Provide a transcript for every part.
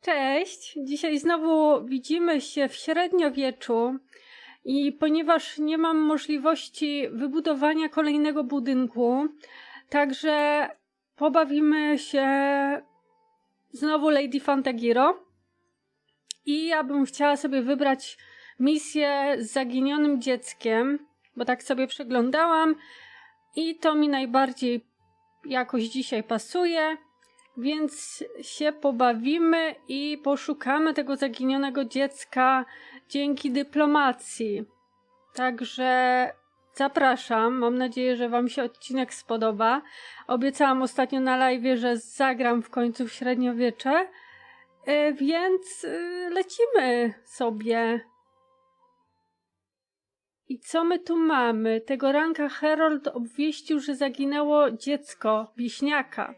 Cześć! Dzisiaj znowu widzimy się w średniowieczu i ponieważ nie mam możliwości wybudowania kolejnego budynku, także pobawimy się znowu Lady Fantagiro i ja bym chciała sobie wybrać misję z zaginionym dzieckiem, bo tak sobie przeglądałam i to mi najbardziej jakoś dzisiaj pasuje. Więc się pobawimy i poszukamy tego zaginionego dziecka dzięki dyplomacji. Także zapraszam. Mam nadzieję, że Wam się odcinek spodoba. Obiecałam ostatnio na live, że zagram w końcu w średniowiecze. E, Więc y, lecimy sobie. I co my tu mamy? Tego ranka Herold obwieścił, że zaginęło dziecko, wieśniaka.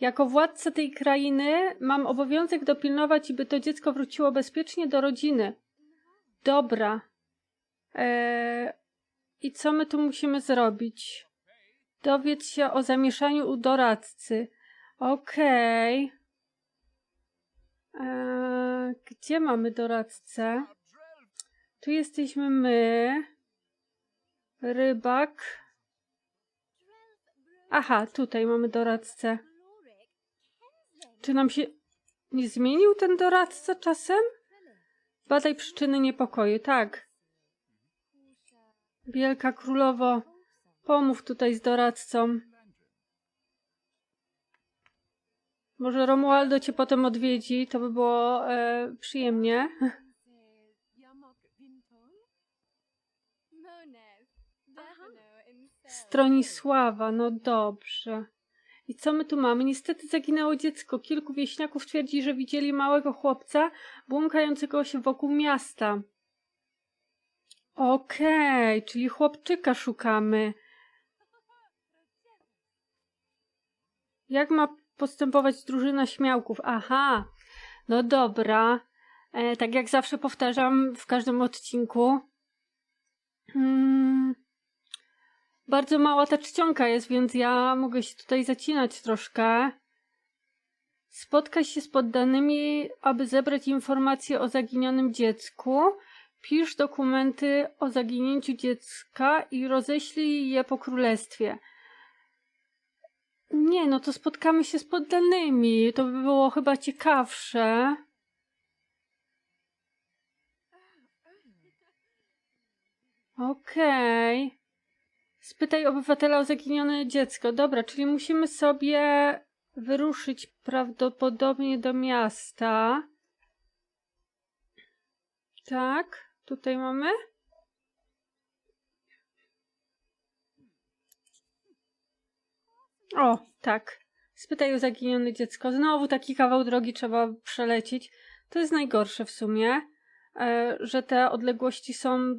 Jako władca tej krainy mam obowiązek dopilnować, by to dziecko wróciło bezpiecznie do rodziny. Dobra. Eee, I co my tu musimy zrobić? Dowiedz się o zamieszaniu u doradcy. Okej. Eee, gdzie mamy doradcę? Tu jesteśmy my. Rybak. Aha, tutaj mamy doradcę. Czy nam się nie zmienił ten doradca czasem? Badaj przyczyny niepokoju, tak. Wielka królowo, pomów tutaj z doradcą. Może Romualdo cię potem odwiedzi, to by było e, przyjemnie. Stronisława, no dobrze. I co my tu mamy? Niestety zaginęło dziecko. Kilku wieśniaków twierdzi, że widzieli małego chłopca błąkającego się wokół miasta. Okej, czyli chłopczyka szukamy. Jak ma postępować drużyna śmiałków? Aha, no dobra. E, tak jak zawsze powtarzam w każdym odcinku. Hmm. Bardzo mała ta czcionka jest, więc ja mogę się tutaj zacinać troszkę. Spotkaj się z poddanymi, aby zebrać informacje o zaginionym dziecku. Pisz dokumenty o zaginięciu dziecka i roześlij je po królestwie. Nie, no to spotkamy się z poddanymi. To by było chyba ciekawsze. Okej. Okay. Spytaj obywatela o zaginione dziecko. Dobra, czyli musimy sobie wyruszyć prawdopodobnie do miasta. Tak, tutaj mamy. O, tak. Spytaj o zaginione dziecko. Znowu taki kawał drogi trzeba przelecieć. To jest najgorsze w sumie, e, że te odległości są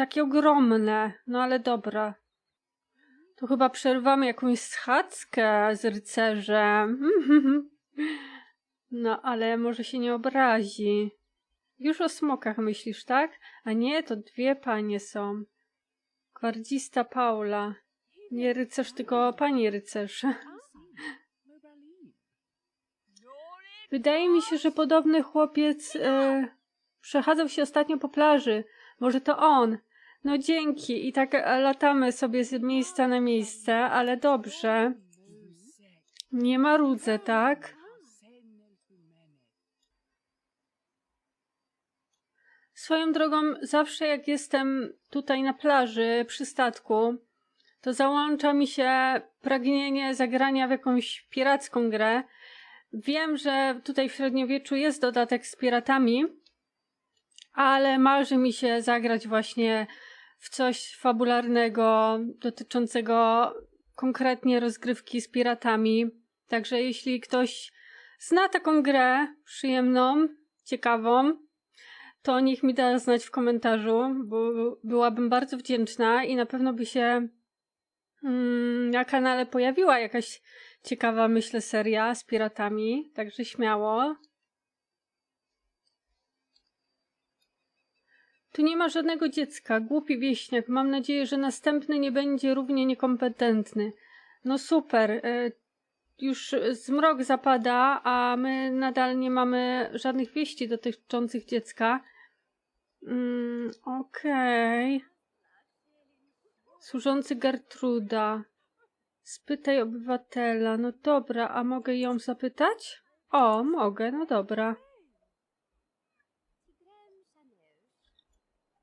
takie ogromne. No ale dobra. Tu chyba przerwamy jakąś schadzkę z rycerzem. No ale może się nie obrazi. Już o smokach myślisz, tak? A nie, to dwie panie są. Gwardzista Paula. Nie rycerz, tylko pani rycerz. Wydaje mi się, że podobny chłopiec e, przechadzał się ostatnio po plaży. Może to on. No dzięki. I tak latamy sobie z miejsca na miejsce, ale dobrze. Nie marudzę, tak? Swoją drogą, zawsze jak jestem tutaj na plaży, przy statku, to załącza mi się pragnienie zagrania w jakąś piracką grę. Wiem, że tutaj w średniowieczu jest dodatek z piratami, ale marzy mi się zagrać właśnie w coś fabularnego dotyczącego konkretnie rozgrywki z piratami. Także jeśli ktoś zna taką grę przyjemną, ciekawą, to niech mi da znać w komentarzu, bo byłabym bardzo wdzięczna i na pewno by się mm, na kanale pojawiła jakaś ciekawa, myślę, seria z piratami. Także śmiało. Tu nie ma żadnego dziecka, głupi wieśniak. Mam nadzieję, że następny nie będzie równie niekompetentny. No super. E, już zmrok zapada, a my nadal nie mamy żadnych wieści dotyczących dziecka. Mm, Okej. Służący Gertruda. Spytaj obywatela. No dobra, a mogę ją zapytać? O, mogę, no dobra.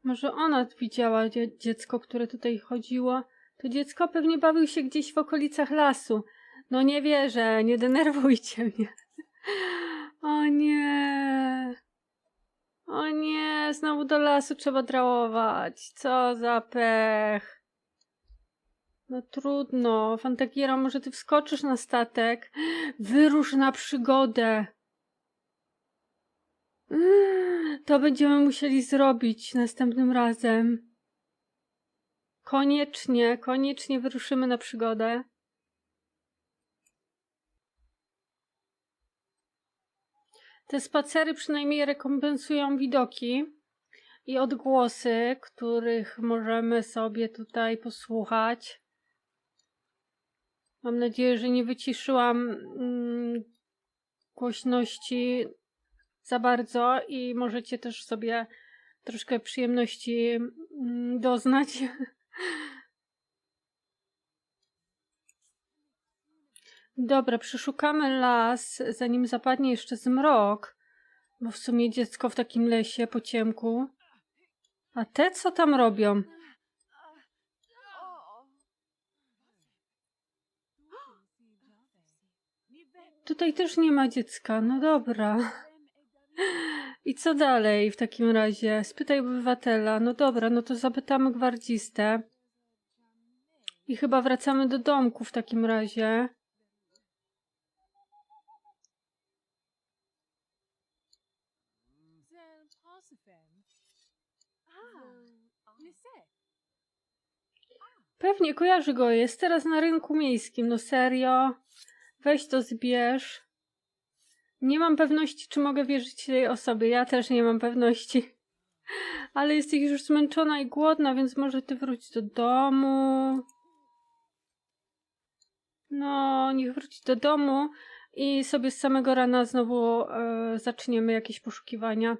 Może ona widziała dzie- dziecko, które tutaj chodziło. To dziecko pewnie bawił się gdzieś w okolicach lasu. No nie wierzę, nie denerwujcie mnie. O nie. O nie, znowu do lasu trzeba drałować. Co za pech. No trudno. Fantagiero, może ty wskoczysz na statek? Wyrusz na przygodę. Mm, To będziemy musieli zrobić następnym razem. Koniecznie, koniecznie wyruszymy na przygodę. Te spacery przynajmniej rekompensują widoki i odgłosy, których możemy sobie tutaj posłuchać. Mam nadzieję, że nie wyciszyłam mm, głośności za bardzo i możecie też sobie troszkę przyjemności mm, doznać. Dobra, przeszukamy las, zanim zapadnie jeszcze zmrok, bo w sumie dziecko w takim lesie po ciemku. A te co tam robią? Tutaj też nie ma dziecka, no dobra. I co dalej w takim razie? Spytaj obywatela. No dobra, no to zapytamy gwardzistę. I chyba wracamy do domku w takim razie. Pewnie kojarzy go, jest teraz na rynku miejskim. No serio? Weź to zbierz. Nie mam pewności, czy mogę wierzyć tej osobie. Ja też nie mam pewności. Ale jesteś już zmęczona i głodna, więc może ty wróć do domu. No, niech wróci do domu i sobie z samego rana znowu e, zaczniemy jakieś poszukiwania.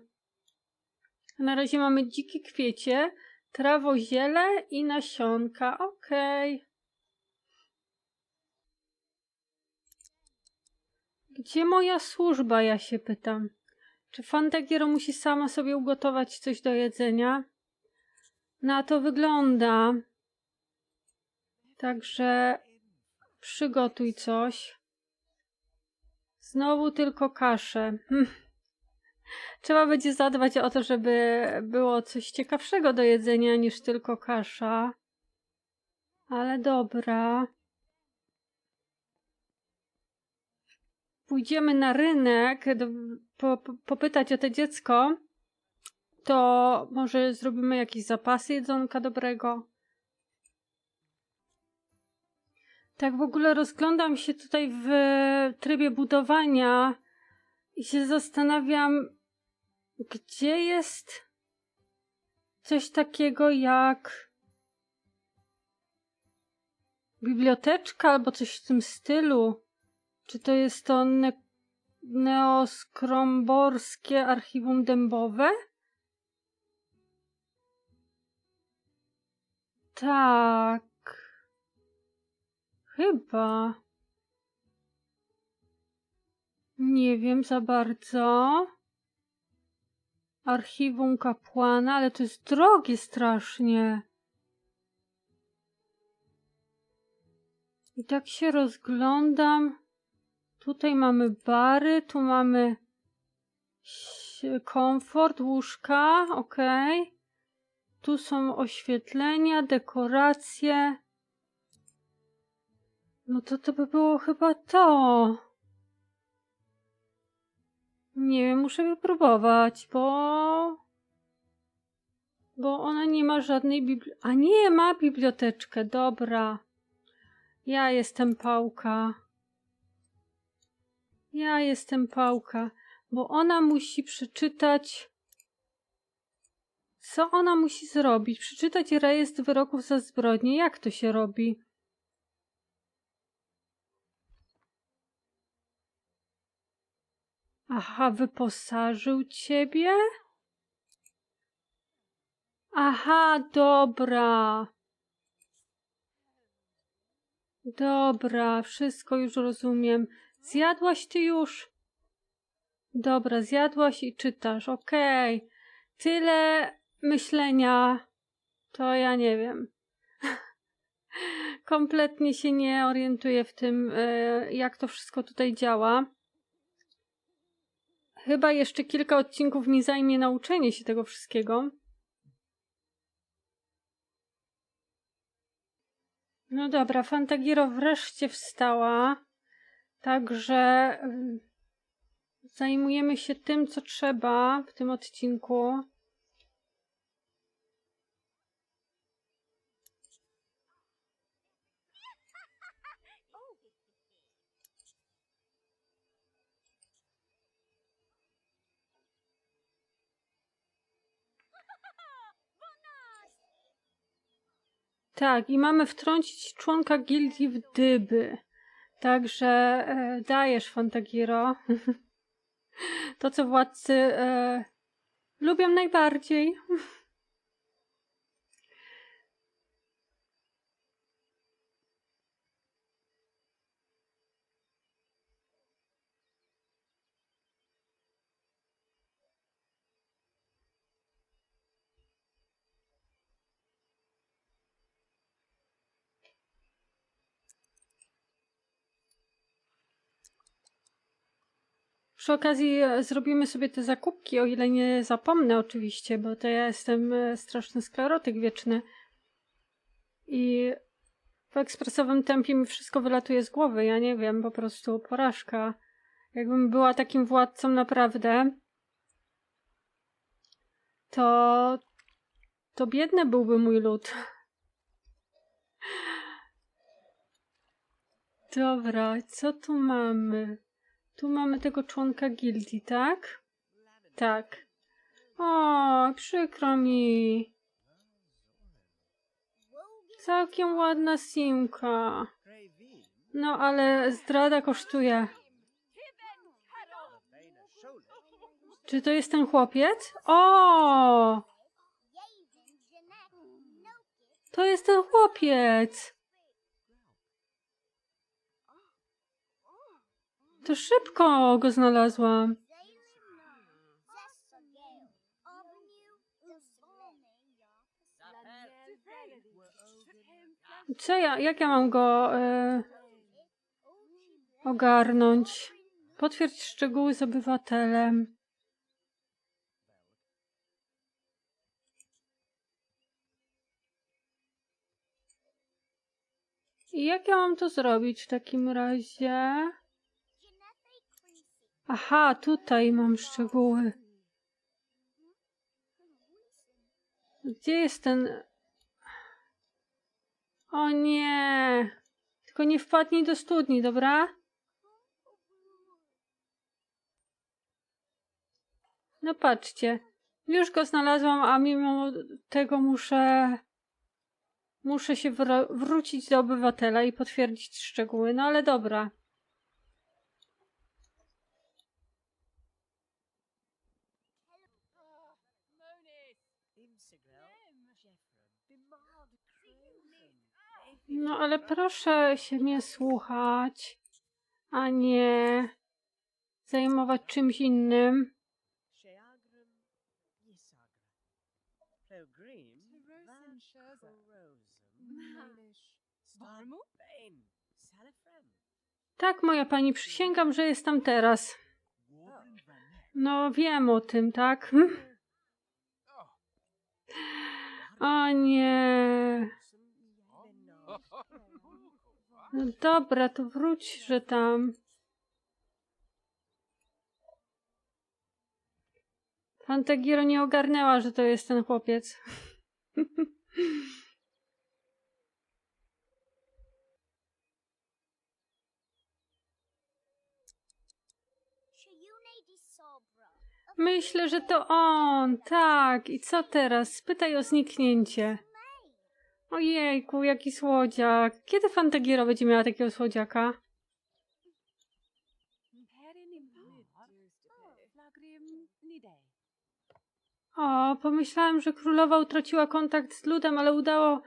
Na razie mamy dzikie kwiecie, trawoziele i nasionka. Okej. Gdzie moja służba, ja się pytam. Czy Fantagiero musi sama sobie ugotować coś do jedzenia? Na to wygląda. Także przygotuj coś. Znowu tylko kaszę. Hm. Trzeba będzie zadbać o to, żeby było coś ciekawszego do jedzenia niż tylko kasza. Ale dobra. Pójdziemy na rynek do, po, po, popytać o to dziecko, to może zrobimy jakieś zapasy jedzonka dobrego. Tak w ogóle rozglądam się tutaj w trybie budowania i się zastanawiam, gdzie jest coś takiego jak biblioteczka albo coś w tym stylu. Czy to jest to ne neoskromborskie archiwum dębowe? Tak. Chyba. Nie wiem za bardzo. Archiwum kapłana, ale to jest drogie strasznie. I tak się rozglądam. Tutaj mamy bary, tu mamy komfort, łóżka, ok. Tu są oświetlenia, dekoracje. No to to by było chyba to. Nie wiem, muszę wypróbować, bo... Bo ona nie ma żadnej bibli... A nie, ma biblioteczkę, dobra. Ja jestem pałka. Ja jestem pałka, bo ona musi przeczytać. Co ona musi zrobić? Przeczytać rejestr wyroków za zbrodnię. Jak to się robi? Aha, wyposażył ciebie? Aha, dobra. Dobra, wszystko już rozumiem. Zjadłaś ty już? Dobra, zjadłaś i czytasz. Okej. Tyle myślenia. To ja nie wiem. Kompletnie się nie orientuję w tym, e, jak to wszystko tutaj działa. Chyba jeszcze kilka odcinków mi zajmie nauczenie się tego wszystkiego. No dobra, Fantagiro wreszcie wstała. Także zajmujemy się tym, co trzeba w tym odcinku. Tak, i mamy wtrącić członka gildii w dyby. Także e, dajesz, Fantagiro. to, co władcy e, lubią najbardziej. Przy okazji e, zrobimy sobie te zakupki, o ile nie zapomnę oczywiście, bo to ja jestem e, straszny sklerotyk wieczny. I w ekspresowym tempie mi wszystko wylatuje z głowy. Ja nie wiem, po prostu porażka. Jakbym była takim władcą naprawdę, to to biedny byłby mój lud. Dobra, co tu mamy? Tu mamy tego członka gildii, tak? Tak. O, przykro mi. Całkiem ładna simka. No, ale zdrada kosztuje. Czy to jest ten chłopiec? O! To jest ten chłopiec. To szybko go znalazłam. Co ja, jak ja mam go e, ogarnąć? Potwierdź szczegóły z obywatelem. I jak ja mam to zrobić w takim razie? Aha, tutaj mam szczegóły. Gdzie jest ten... O nie! Tylko nie wpadnij do studni, dobra? No patrzcie. Już go znalazłam, a mimo tego muszę... Muszę się wr- wrócić do obywatela i potwierdzić szczegóły. No ale dobra. No ale proszę się mnie słuchać, a nie zajmować czymś innym. Tak, moja pani, przysięgam, że jestem teraz. No, wiem o tym, tak? Hm? O nie. No dobra, to wróć, że tam. Fantagiro nie ogarnęła, że to jest ten chłopiec. Myślę, że to on, tak. I co teraz? Spytaj o zniknięcie. Ojejku, jaki słodziak. Kiedy Fantagiera będzie miała takiego słodziaka? O, pomyślałam, że królowa utraciła kontakt z ludem, ale udało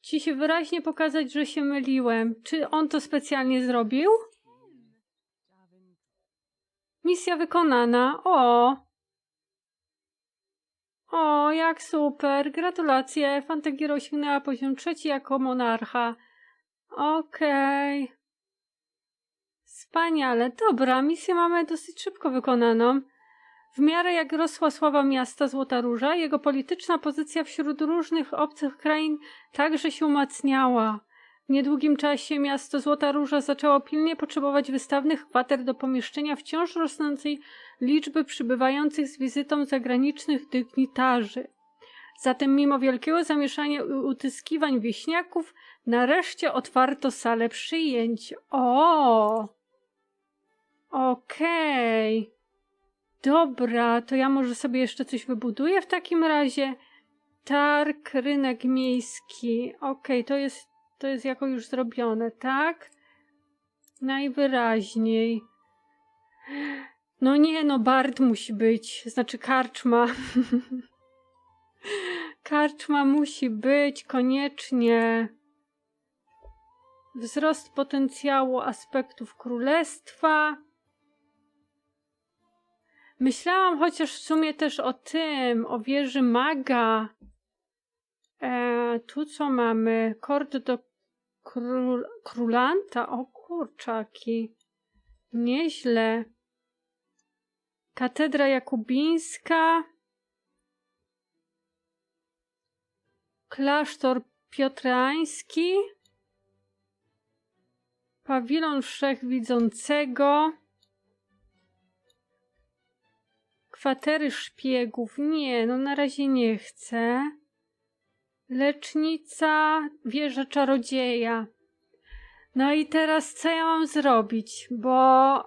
ci się wyraźnie pokazać, że się myliłem. Czy on to specjalnie zrobił? Misja wykonana. O! O, jak super. Gratulacje. Fantagiro osiągnęła poziom trzeci jako monarcha. Okej. Wspaniale. Dobra, misję mamy dosyć szybko wykonaną. W miarę jak rosła sława miasta Złota Róża, jego polityczna pozycja wśród różnych obcych krain także się umacniała. W niedługim czasie miasto Złota Róża zaczęło pilnie potrzebować wystawnych kwater do pomieszczenia wciąż rosnącej liczby przybywających z wizytą zagranicznych dygnitarzy. Zatem mimo wielkiego zamieszania i utyskiwań wieśniaków, nareszcie otwarto salę przyjęć. O! Okej. Dobra, to ja może sobie jeszcze coś wybuduję w takim razie. Targ, rynek miejski. Okej, to jest to jest jako już zrobione, tak? Najwyraźniej. No nie, no Bart musi być, znaczy karczma. karczma musi być koniecznie. Wzrost potencjału aspektów królestwa. Myślałam chociaż w sumie też o tym, o wieży maga. E, tu co mamy? Kord do król, królanta? O kurczaki. Nieźle. Katedra Jakubińska. Klasztor Piotrański. Pawilon Wszechwidzącego. Kwatery szpiegów. Nie, no na razie nie chcę. Lecznica, wieża czarodzieja. No i teraz co ja mam zrobić? Bo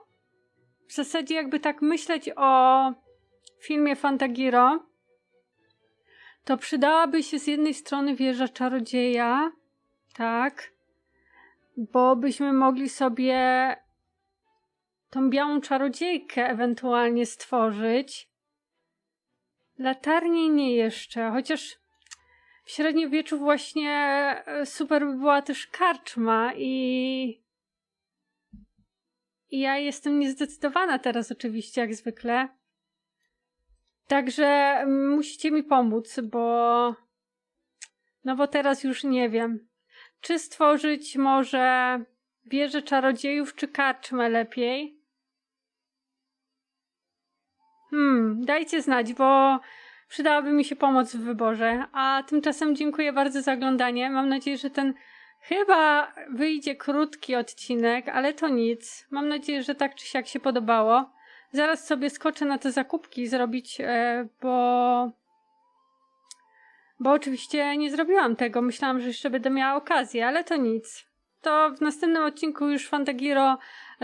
w zasadzie jakby tak myśleć o filmie Fantagiro, to przydałaby się z jednej strony wieża czarodzieja, tak, bo byśmy mogli sobie tą białą czarodziejkę ewentualnie stworzyć. Latarnie nie jeszcze, chociaż w średniowieczu właśnie e, super by była też karczma i i ja jestem niezdecydowana teraz oczywiście, jak zwykle. Także musicie mi pomóc, bo no bo teraz już nie wiem. Czy stworzyć może wieżę czarodziejów, czy karczmę lepiej? Hmm, dajcie znać, bo przydałaby mi się pomoc w wyborze. A tymczasem dziękuję bardzo za oglądanie. Mam nadzieję, że ten chyba wyjdzie krótki odcinek, ale to nic. Mam nadzieję, że tak czy siak się podobało. Zaraz sobie skoczę na te zakupki zrobić, e, bo. Bo oczywiście nie zrobiłam tego. Myślałam, że jeszcze będę miała okazję, ale to nic. To w następnym odcinku już Fantagiro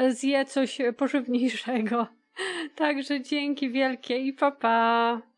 zje coś pożywniejszego. Także dzięki wielkie i papa. Pa.